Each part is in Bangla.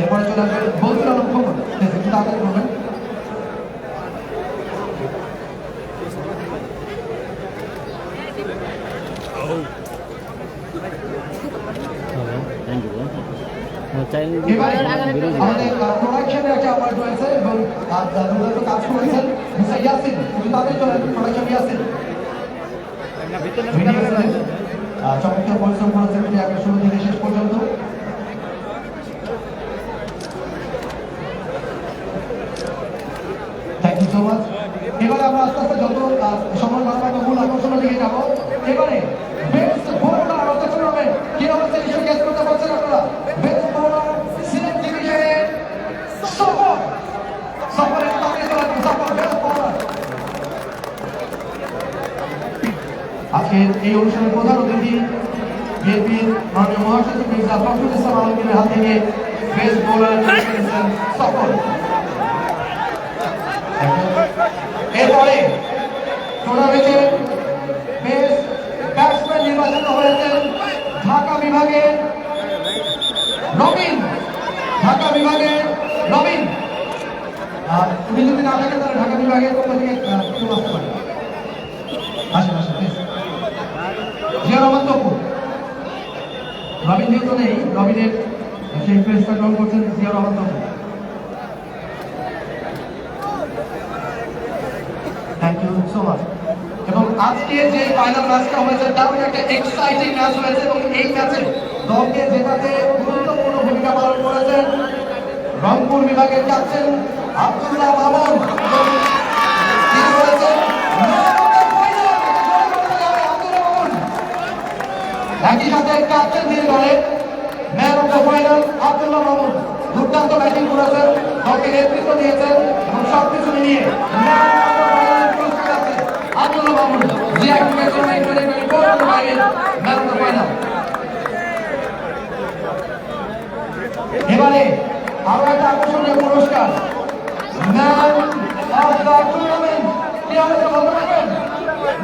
এরপরে চলে আসবেন বলতে আলম খবর একটু তাড়াতাড়ি করবেন আমাদের প্রোডাকশনে একটা অ্যাওয়ার্ড রয়েছে এবং দুর্দান্ত কাজ করেছেন ইয়াসিন চলেন প্রোডাকশন ইয়াসিন। চমৎকার পরিশ্রম করেছেন শুরু থেকে শেষ পর্যন্ত থ্যাংক ইউ সো মাচ এবারে আমরা আস্তে আস্তে যত সময় বাড়াবো মূল আকর্ষণের দিকে যাব। এবারে আজকের এই অনুষ্ঠানের প্রধান অতিথি বিএনপির মাননীয় মহাসচিব মির্জা ফখরুল ইসলাম হাত থেকে বোলার এরপরে টুর্নামেন্টের বেস্ট ব্যাটসম্যান নির্বাচিত হয়েছেন ঢাকা বিভাগের নবীন ঢাকা বিভাগের নবীন আর উনি যদি না থাকেন তাহলে ঢাকা বিভাগের পক্ষ থেকে কেউ আসতে পারে আসেন আসেন জিয়া রহমান তপু রবিন যেহেতু নেই, রবিনের সেই প্রেসটা গ্রহণ করছেন Zia Rahman Tapu you so much এবং আজকে যে ফাইনাল ম্যাচটা হয়েছে দারুণ একটা এক্সাইটিং ম্যাচ হয়েছে এবং এই ম্যাচে দলকে জেতাতে গুরুত্বপূর্ণ ভূমিকা পালন করেছেন রংপুর বিভাগের ক্যাপ্টেন আব্দুল্লাহ মামুন তিনি। একই সাথে ক্যাপ্টেন দিয়ে বলে man of the final Abdullah Mamun. দুর্দান্ত ব্যাটিং করেছেন, দলকে নেতৃত্ব দিয়েছেন এবং সবকিছু মিলিয়ে। ম্যান অফ দ্য ফাইনাল পুরস্কার। আছে আব্দুল্লাহ মামুন যে একদিকে twenty twenty four man of এবারে আরও একটা আকর্ষণীয় পুরস্কার ম্যান অফ হবে বলতে পারবেন?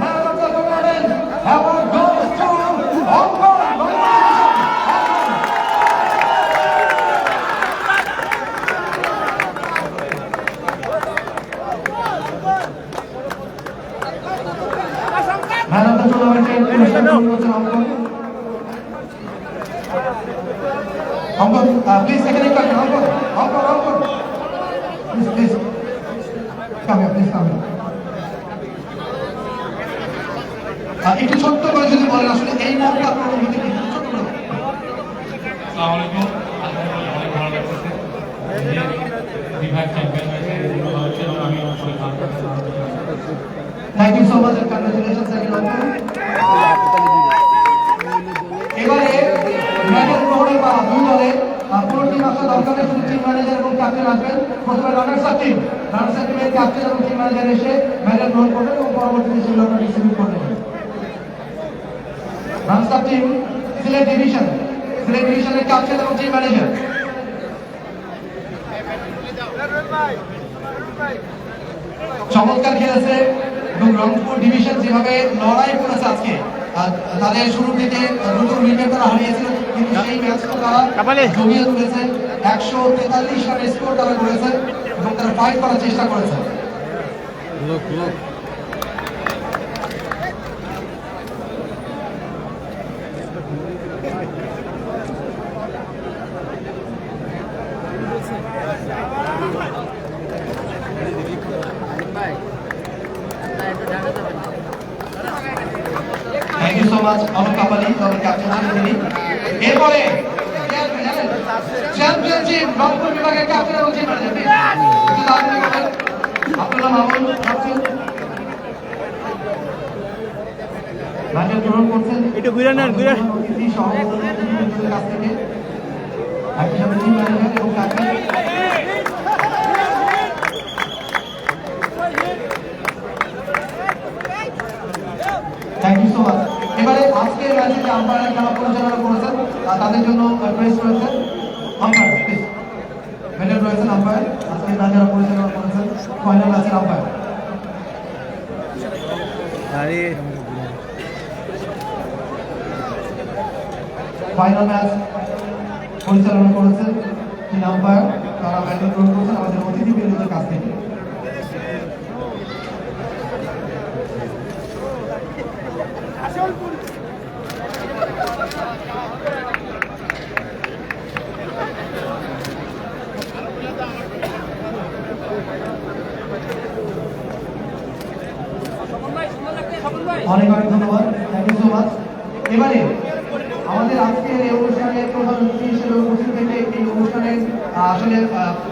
Man of the tournament award goes to Ankan man of the Ankan please এখানে একটু আসেন Ankan Ankan Ankan please please come please come একটু ছোট্ট করে যদি বলেন আসলে এই মুহূর্তে আপনার অনুভূতি কি ছোট্ট করে। আসসালামু আলাইকুম অনেক ভালো লাগতেছে যে বিভাগ চ্যাম্পিয়ন হয়েছে আমি অবশ্যই ভালো thank you so much and congratulations দুই দলে পুরো টিম দরকার শুধু টিম ম্যানেজার এবং ক্যাপ্টেন আসবেন। প্রথমে runners up team runners up টিমের ক্যাপ্টেন এবং টিম ম্যানেজার এসে ম্যাচের গ্রহণ করবেন এবং পরবর্তীতে আপনারা ডিস্ট্রিবিউট করে দেবেন runners up team Sylhet division Sylhet ডিভিশনের ক্যাপ্টেন এবং টিম ম্যানেজার চমৎকার খেলেছে এবং রংপুর ডিভিশন যেভাবে লড়াই করেছে আজকে তাদের শুরু থেকে দ্রুত উইকেট তারা হারিয়েছিল। কিন্তু সেই ম্যাচটা তারা জমিয়ে তুলেছে। একশো তেতাল্লিশ রানের স্কোর তারা করেছে এবং তারা ফাইট করার চেষ্টা করেছে। লোক লোক। Thank you so much Amar Kapali দলের ক্যাপ্টেন ছিলেন তিনি এরপরে চ্যাম্পিয়নশিপ রংপুর বিভাগের ক্যাপ্টেন এবং টিম ম্যানেজার একটু তাড়াতাড়ি করবেন আব্দুল্লাহ মামুন ক্যাপ্টেন ম্যাচের গ্রহণ করছেন। একটু ঘুরে নেন, ঘুরে। অতিথি সভাপতি অতিথিদের কাছ থেকে। একই সাথে টিম ম্যানেজার এবং থ্যাংক ইউ সো মাচ এবারে আজকের ম্যাচে আম্পায়ার যারা পরিচালনা তাদের জন্য রয়েছে আম্পায়ার প্লিজ ম্যাডাম রয়েছেন আম্পায়ার আজকের ম্যাচ পরিচালনা করেছেন ফাইনাল ম্যাচের আম্পায়ার আরে। ফাইনাল ম্যাচ পরিচালনা করেছেন তিন আম্পায়ার তারা ব্যাটিং গ্রহণ করছেন আমাদের অতিথি বিরোধীদের কাছ থেকে অনেক অনেক ধন্যবাদ। থ্যাংক ইউ সো মাচ এবারে আমাদের আজকের এই অনুষ্ঠানে প্রধান অতিথি হিসেবে উপস্থিত থেকে এই অনুষ্ঠানে আসলে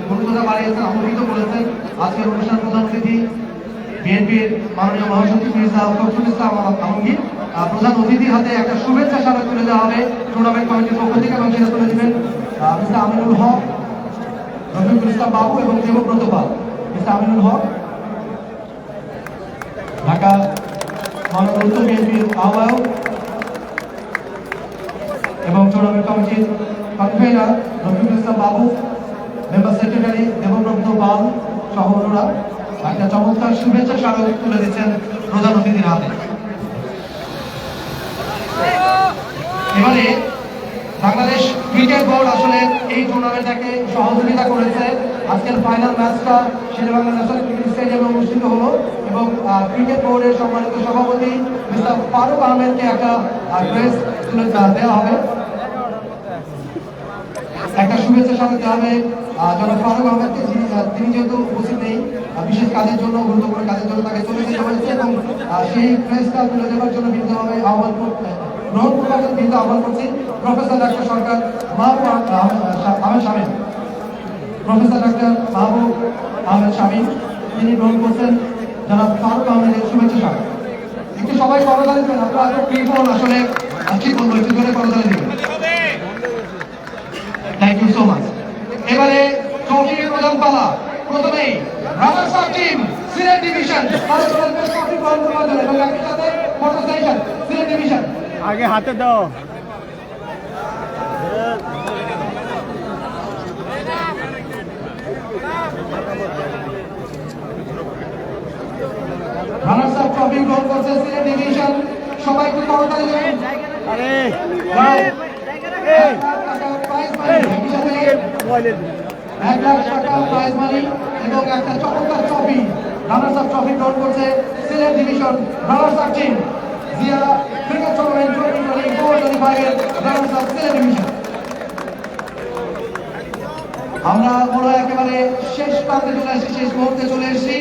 গুরুত্বটা বাড়িয়েছেন আমন্ত্রিত করেছেন আজকের অনুষ্ঠান প্রধান অতিথি বিএনপির মাননীয় মহাসচিব মির্জা ফখরুল ইসলাম আলমগীর। প্রধান অতিথির হাতে একটা শুভেচ্ছা স্মারক তুলে দেওয়া হবে টুর্নামেন্ট কমিটির পক্ষ থেকে এবং সেটা তুলে দিবেন মিস্টার আমিনুল হক, রফিকুল ইসলাম বাবু এবং দেবব্রত পাল। মিস্টার আমিনুল হক, ঢাকা মাননীয় উত্তর বিএনপির আহ্বায়ক এবং টুর্নামেন্ট কমিটির কনভেনার রফিকুল ইসলাম বাবু, মেম্বার সেক্রেটারি দেবব্রত পাল সহ অন্যরা একটা চমৎকার শুভেচ্ছা স্মারক তুলে দিচ্ছেন প্রধান অতিথির হাতে। এবারে বাংলাদেশ ক্রিকেট বোর্ড আসলে এই টুর্নামেন্টটাকে সহযোগিতা করেছে। আজকের ফাইনাল ম্যাচটা শেরেবাংলা ন্যাশনাল ক্রিকেট স্টেডিয়ামে অনুষ্ঠিত হলো এবং ক্রিকেট বোর্ডের সম্মানিত সভাপতি মিস্টার ফারুক আহমেদকে একটা ড্রেস তুলে দেওয়া হবে। একটা শুভেচ্ছা স্বাগত দেওয়া হবে জনাব ফারুক আহমেদকে। তিনি যেহেতু উপস্থিত নেই বিশেষ কাজের জন্য, গুরুত্বপূর্ণ কাজের জন্য তাকে চলে যেতে হয়েছে এবং সেই প্রেসটা তুলে দেওয়ার জন্য বিনীতভাবে আহ্বান কর- গ্রহণ বিনীত আহ্বান করছি। প্রফেসর ডাক্তার সরকার মাহবুব আহ, আহ, আহমেদ প্রফেসর ডাক্তার মাহবুব আহমেদ শামীম তিনি গ্রহণ করছেন জনাব ফারুক আহমেদের শুভেচ্ছা একটু সবাই করতালি দেবেন আপনারা এত কৃপণ আসলে। কি বলব একটু করে করতালি দেবেন। থ্যাংক ইউ সো মাচ এবারে ট্রফির প্রধান পালা প্রথমেই runners up team Sylhet division trophy গ্রহণ করবার এবং একই সাথে সেশন সিলেট ডিভিশন আগে হাতে দাও। আপ ট্রফি করছে সিলেট ডিভিশন সবাই একটু আরে প্রাইজ মানি একই সাথে এক লাখ টাকা প্রাইজ মানি এবং একটা চমৎকার ট্রফি রানার্স আপ ট্রফি গ্রহণ করছে সিলেট ডিভিশন টিম জিয়া আমরা বড় একেবারে শেষ প্রান্তে চলে এসেছি শেষ মুহূর্তে চলে এসেছি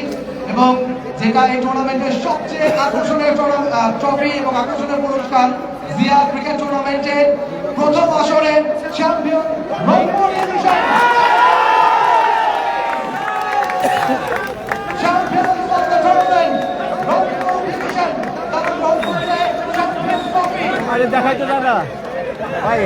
এবং যেটা এই টুর্নামেন্টের সবচেয়ে আকর্ষণীয় ট্রফি এবং আকর্ষণীয় পুরস্কার, জিয়া ক্রিকেট টুর্নামেন্টের প্রথম আসরে চ্যাম্পিয়ন আরে দেখাই তো দাদা। ভাই।